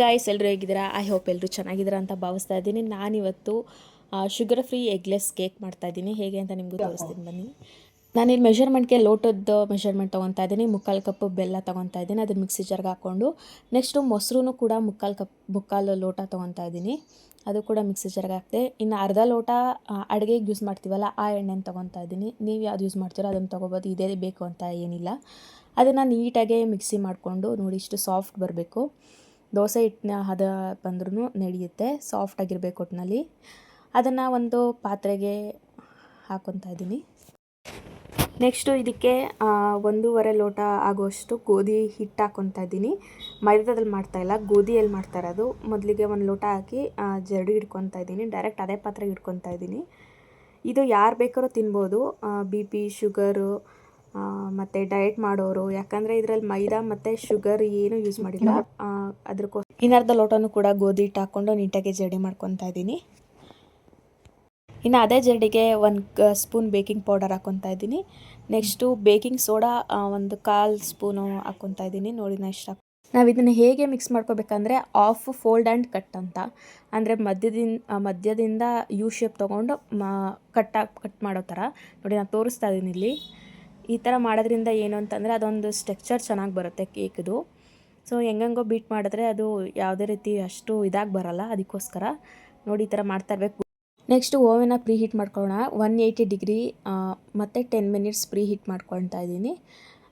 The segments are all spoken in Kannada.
ಗಾಯ್ಸ್ ಎಲ್ಲರೂ ಹೇಗಿದ್ದೀರಾ? ಐ ಹೋಪ್ ಎಲ್ಲರೂ ಚೆನ್ನಾಗಿದ್ದೀರಾ ಅಂತ ಭಾವಿಸ್ತಾ ಇದ್ದೀನಿ. ನಾನಿವತ್ತು ಶುಗರ್ ಫ್ರೀ ಎಗ್ಲೆಸ್ ಕೇಕ್ ಮಾಡ್ತಾ ಇದ್ದೀನಿ. ಹೇಗೆ ಅಂತ ನಿಮಗೂ ತೋರಿಸ್ತೀನಿ ಬನ್ನಿ. ನಾನಿಲ್ಲಿ ಮೆಷರ್ಮೆಂಟ್ಗೆ ಲೋಟದ ಮೆಷರ್ಮೆಂಟ್ ತೊಗೊತಾ ಇದ್ದೀನಿ. ಮುಕ್ಕಾಲು ಕಪ್ ಬೆಲ್ಲ ತೊಗೊತಾ ಇದ್ದೀನಿ. ಅದನ್ನ ಮಿಕ್ಸಿ ಜಾರ್ಗೆ ಹಾಕ್ಕೊಂಡು ನೆಕ್ಸ್ಟು ಮೊಸರು ಕೂಡ ಮುಕ್ಕಾಲು ಕಪ್, ಮುಕ್ಕಾಲು ಲೋಟ ತೊಗೊತಾ ಇದ್ದೀನಿ. ಅದು ಕೂಡ ಮಿಕ್ಸಿ ಜಾರ್ಗೆ ಹಾಕ್ತೆ ಇನ್ನು ಅರ್ಧ ಲೋಟ ಅಡುಗೆಗೆ ಯೂಸ್ ಮಾಡ್ತೀವಲ್ಲ, ಆ ಎಣ್ಣೆನ ತೊಗೊತಾ ಇದ್ದೀನಿ. ನೀವು ಯಾವ್ದು ಯೂಸ್ ಮಾಡ್ತೀರೋ ಅದನ್ನು ತೊಗೋಬೋದು. ಇದೇ ಬೇಕು ಅಂತ ಏನಿಲ್ಲ. ಅದನ್ನು ನೀಟಾಗೆ ಮಿಕ್ಸಿ ಮಾಡಿಕೊಂಡು ನೋಡಿ, ಇಷ್ಟು ಸಾಫ್ಟ್ ಬರಬೇಕು. ದೋಸೆ ಹಿಟ್ಟನ್ನ ಹದ ಬಂದ್ರೂ ನಡೆಯುತ್ತೆ ಸಾಫ್ಟಾಗಿರಬೇಕು ಒಟ್ಟಿನಲ್ಲಿ ಅದನ್ನು ಒಂದು ಪಾತ್ರೆಗೆ ಹಾಕೊತ ಇದ್ದೀನಿ. ನೆಕ್ಸ್ಟು ಇದಕ್ಕೆ ಒಂದೂವರೆ ಲೋಟ ಆಗುವಷ್ಟು ಗೋಧಿ ಹಿಟ್ಟು ಹಾಕ್ಕೊತಾ ಇದ್ದೀನಿ. ಮೈದಾದಲ್ಲಿ ಮಾಡ್ತಾ ಇಲ್ಲ, ಗೋಧಿಯಲ್ಲಿ ಮಾಡ್ತಾ ಇರೋದು. ಮೊದಲಿಗೆ ಒಂದು ಲೋಟ ಹಾಕಿ ಜರಡಿ ಹಿಡ್ಕೊತ ಇದ್ದೀನಿ. ಡೈರೆಕ್ಟ್ ಅದೇ ಪಾತ್ರೆಗೆ ಇಟ್ಕೊತಾ ಇದ್ದೀನಿ. ಇದು ಯಾರು ಬೇಕಾದ್ರೂ ತಿನ್ಬೋದು. ಬಿ ಪಿ, ಶುಗರು ಮತ್ತು ಡಯಟ್ ಮಾಡೋರು ಯಾಕಂದ್ರೆ ಇದರಲ್ಲಿ ಮೈದಾ ಮತ್ತೆ ಶುಗರ್ ಏನು ಯೂಸ್ ಮಾಡಿಲ್ಲ. ಅದ್ರಕ್ಕೋ ಇನ್ನರ್ಧ ಲೋಟನೂ ಕೂಡ ಗೋಧಿ ಹಿಟ್ಟು ಹಾಕೊಂಡು ನೀಟಾಗಿ ಜಡಿ ಮಾಡ್ಕೊತಾ ಇದ್ದೀನಿ. ಇನ್ನು ಅದೇ ಜಡಿಗೆ ಒಂದು ಸ್ಪೂನ್ ಬೇಕಿಂಗ್ ಪೌಡರ್ ಹಾಕ್ಕೊತಾ ಇದ್ದೀನಿ. ನೆಕ್ಸ್ಟು ಬೇಕಿಂಗ್ ಸೋಡಾ ಒಂದು ಕಾಲು ಸ್ಪೂನು ಹಾಕ್ಕೊತಾ ಇದ್ದೀನಿ. ನೋಡಿ ನಾ ಇಷ್ಟ ನಾವು ಇದನ್ನು ಹೇಗೆ ಮಿಕ್ಸ್ ಮಾಡ್ಕೋಬೇಕಂದ್ರೆ ಆಫ್ ಫೋಲ್ಡ್ ಆ್ಯಂಡ್ ಕಟ್ ಅಂತ. ಅಂದರೆ ಮಧ್ಯದಿಂದ ಮಧ್ಯದಿಂದ ಯು ಶೇಪ್ ತೊಗೊಂಡು ಮಾ ಕಟ್ ಕಟ್ ಮಾಡೋ ಥರ ನೋಡಿ ನಾನು ತೋರಿಸ್ತಾ ಇದ್ದೀನಿ ಇಲ್ಲಿ. ಈ ಥರ ಮಾಡೋದ್ರಿಂದ ಏನು ಅಂತಂದರೆ ಅದೊಂದು ಸ್ಟ್ರಕ್ಚರ್ ಚೆನ್ನಾಗಿ ಬರುತ್ತೆ ಕೇಕ್ದು ಸೊ ಹೆಂಗಂಗೋ ಬೀಟ್ ಮಾಡಿದ್ರೆ ಅದು ಯಾವುದೇ ರೀತಿ ಅಷ್ಟು ಇದಾಗಿ ಬರಲ್ಲ, ಅದಕ್ಕೋಸ್ಕರ ನೋಡಿ ಈ ಥರ ಮಾಡ್ತಾ ಇರಬೇಕು. ನೆಕ್ಸ್ಟ್ ಓವೆನ ಪ್ರೀ ಹೀಟ್ ಮಾಡ್ಕೊಳ್ಳೋಣ. ಒನ್ ಏಯ್ಟಿ ಡಿಗ್ರಿ ಮತ್ತು ಟೆನ್ ಮಿನಿಟ್ಸ್ ಪ್ರೀ ಹೀಟ್ ಮಾಡ್ಕೊಳ್ತಾ ಇದ್ದೀನಿ.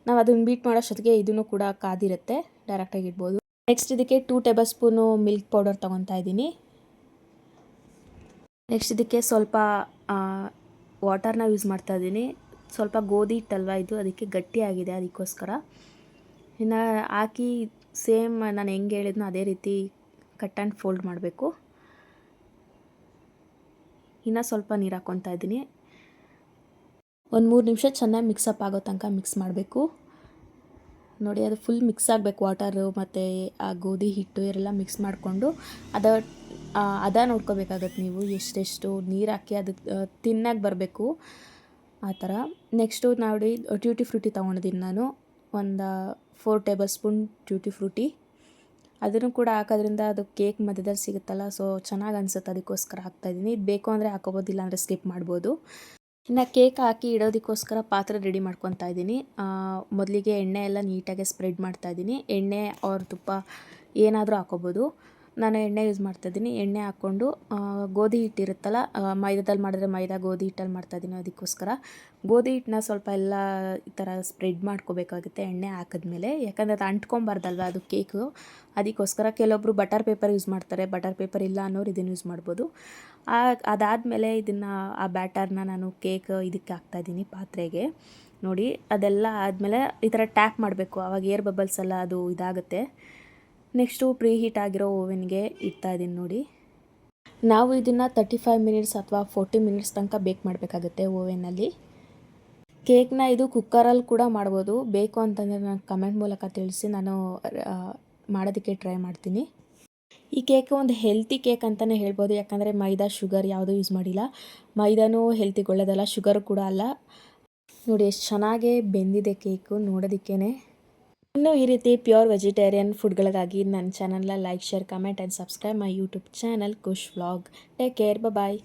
ನಾವು ಅದನ್ನು ಬೀಟ್ ಮಾಡೋಷ್ಟೊತ್ತಿಗೆ ಇದನ್ನು ಕೂಡ ಕಾದಿರುತ್ತೆ ಡೈರೆಕ್ಟಾಗಿ ಇಡ್ಬೋದು. ನೆಕ್ಸ್ಟ್ ಇದಕ್ಕೆ two tablespoon milk powder ತೊಗೊತಾ ಇದ್ದೀನಿ. ನೆಕ್ಸ್ಟ್ ಇದಕ್ಕೆ ಸ್ವಲ್ಪ ವಾಟರ್ನ ಯೂಸ್ ಮಾಡ್ತಾ ಇದ್ದೀನಿ. ಸ್ವಲ್ಪ ಗೋಧಿ ಹಿಟ್ಟಲ್ವ? ಇದು ಅದಕ್ಕೆ ಗಟ್ಟಿಯಾಗಿದೆ ಅದಕ್ಕೋಸ್ಕರ. ಇನ್ನು ಹಾಕಿ ಸೇಮ್ ನಾನು ಹೆಂಗೆ ಹೇಳಿದ್ನೋ ಅದೇ ರೀತಿ ಕಟ್ ಆ್ಯಂಡ್ ಫೋಲ್ಡ್ ಮಾಡಬೇಕು. ಇನ್ನು ಸ್ವಲ್ಪ ನೀರು ಹಾಕ್ಕೊತಾ ಇದ್ದೀನಿ. ಒಂದು ಮೂರು ನಿಮಿಷ ಚೆನ್ನಾಗಿ ಮಿಕ್ಸಪ್ ಆಗೋ ತನಕ ಮಿಕ್ಸ್ ಮಾಡಬೇಕು. ನೋಡಿ, ಅದು ಫುಲ್ ಮಿಕ್ಸ್ ಆಗಬೇಕು. ವಾಟರು ಮತ್ತು ಆ ಗೋಧಿ ಹಿಟ್ಟು ಎಲ್ಲ ಮಿಕ್ಸ್ ಮಾಡಿಕೊಂಡು ಅದ ಅದ ನೋಡ್ಕೋಬೇಕಾಗತ್ತೆ ನೀವು. ಎಷ್ಟೆಷ್ಟು ನೀರು ಹಾಕಿ ಅದು ತಿನ್ನಾಗಿ ಬರಬೇಕು. ಆ ಥರ. ನೆಕ್ಸ್ಟು ನೋಡಿ ಟ್ಯೂಟಿ ಫ್ರೂಟಿ ತೊಗೊಂಡಿದ್ದೀನಿ ನಾನು. ಒಂದು four tablespoon tutti frutti ಅದನ್ನು ಕೂಡ ಹಾಕೋದ್ರಿಂದ ಅದು ಕೇಕ್ ಮಧ್ಯದಲ್ಲಿ ಸಿಗುತ್ತಲ್ಲ ಸೊ ಚೆನ್ನಾಗಿ ಅನಿಸುತ್ತೆ ಅದಕ್ಕೋಸ್ಕರ ಹಾಕ್ತಾಯಿದ್ದೀನಿ ಇದು ಬೇಕು ಅಂದರೆ ಹಾಕೋಬೋದಿಲ್ಲ ಅಂದರೆ ಸ್ಕಿಪ್ ಮಾಡ್ಬೋದು. ಇನ್ನು ಕೇಕ್ ಹಾಕಿ ಇಡೋದಕ್ಕೋಸ್ಕರ ಪಾತ್ರೆ ರೆಡಿ ಮಾಡ್ಕೊತಾ ಇದ್ದೀನಿ ಮೊದಲಿಗೆ ಎಣ್ಣೆ ಎಲ್ಲ ನೀಟಾಗಿ ಸ್ಪ್ರೆಡ್ ಮಾಡ್ತಾ ಇದ್ದೀನಿ ಎಣ್ಣೆ ಅವ್ರ ತುಪ್ಪ ಏನಾದರೂ ಹಾಕೋಬೋದು. ನಾನು ಎಣ್ಣೆ ಯೂಸ್ ಮಾಡ್ತಾಯಿದ್ದೀನಿ ಎಣ್ಣೆ ಹಾಕ್ಕೊಂಡು ಗೋಧಿ ಹಿಟ್ಟಿರುತ್ತಲ್ಲ ಮೈದಾದಲ್ಲಿ ಮಾಡಿದ್ರೆ ಮೈದಾ ಗೋಧಿ ಹಿಟ್ಟಲ್ಲಿ ಮಾಡ್ತಾಯಿದ್ದೀನಿ ಅದಕ್ಕೋಸ್ಕರ. ಗೋಧಿ ಹಿಟ್ಟನ್ನ ಸ್ವಲ್ಪ ಎಲ್ಲ ಈ ಥರ ಸ್ಪ್ರೆಡ್ ಮಾಡ್ಕೋಬೇಕಾಗುತ್ತೆ ಎಣ್ಣೆ ಹಾಕಿದ್ಮೇಲೆ. ಯಾಕಂದರೆ ಅದು ಅಂಟ್ಕೊಂಬಾರ್ದಲ್ವ ಅದು ಕೇಕು ಅದಕ್ಕೋಸ್ಕರ ಕೆಲವೊಬ್ಬರು ಬಟರ್ ಪೇಪರ್ ಯೂಸ್ ಮಾಡ್ತಾರೆ. ಬಟರ್ ಪೇಪರ್ ಇಲ್ಲ ಅನ್ನೋರು ಇದನ್ನು ಯೂಸ್ ಮಾಡ್ಬೋದು. ಅದಾದಮೇಲೆ ಇದನ್ನು, ಆ ಬ್ಯಾಟರ್ನ ನಾನು ಕೇಕ್ ಇದಕ್ಕೆ ಹಾಕ್ತಾಯಿದ್ದೀನಿ ಪಾತ್ರೆಗೆ. ನೋಡಿ, ಅದೆಲ್ಲ ಆದಮೇಲೆ ಈ ಥರ ಟ್ಯಾಪ್ ಮಾಡಬೇಕು. ಆವಾಗ ಏರ್ ಬಬಲ್ಸ್ ಎಲ್ಲ ಅದು ಇದಾಗುತ್ತೆ. ನೆಕ್ಸ್ಟು ಪ್ರೀ ಹೀಟ್ ಆಗಿರೋ ಓವೆನ್ಗೆ ಇಡ್ತಾ ಇದ್ದೀನಿ ನೋಡಿ. ನಾವು ಇದನ್ನು ತರ್ಟಿ ಫೈವ್ ಮಿನಿಟ್ಸ್ ಅಥವಾ ಫೋರ್ಟಿ ಮಿನಿಟ್ಸ್ ತನಕ ಬೇಕ್ ಮಾಡಬೇಕಾಗುತ್ತೆ ಓವೆನಲ್ಲಿ ಕೇಕ್ನ ಇದು ಕುಕ್ಕರಲ್ಲಿ ಕೂಡ ಮಾಡ್ಬೋದು. ಬೇಕು ಅಂತಂದರೆ ನಾನು ಕಮೆಂಟ್ ಮೂಲಕ ತಿಳಿಸಿ ನಾನು ಮಾಡೋದಕ್ಕೆ ಟ್ರೈ ಮಾಡ್ತೀನಿ. ಈ ಕೇಕ್ ಒಂದು ಹೆಲ್ತಿ ಕೇಕ್ ಅಂತಲೇ ಹೇಳ್ಬೋದು. ಯಾಕಂದರೆ ಮೈದಾ ಶುಗರ್ ಯಾವುದೂ ಯೂಸ್ ಮಾಡಿಲ್ಲ. ಮೈದಾನೂ ಹೆಲ್ತಿಗೆ ಒಳ್ಳೆಯದಲ್ಲ ಶುಗರ್ ಕೂಡ ಅಲ್ಲ. ನೋಡಿ, ಎಷ್ಟು ಚೆನ್ನಾಗೇ ಬೆಂದಿದೆ ಕೇಕು ನೋಡೋದಕ್ಕೇ ಇನ್ನು ಈ ರೀತಿ ಪ್ಯೂರ್ ವೆಜಿಟೇರಿಯನ್ ಫುಡ್ಗಳಿಗಾಗಿ ನನ್ನ ಚಾನಲ್ನ like share comment and subscribe my YouTube channel Kush vlog take care bye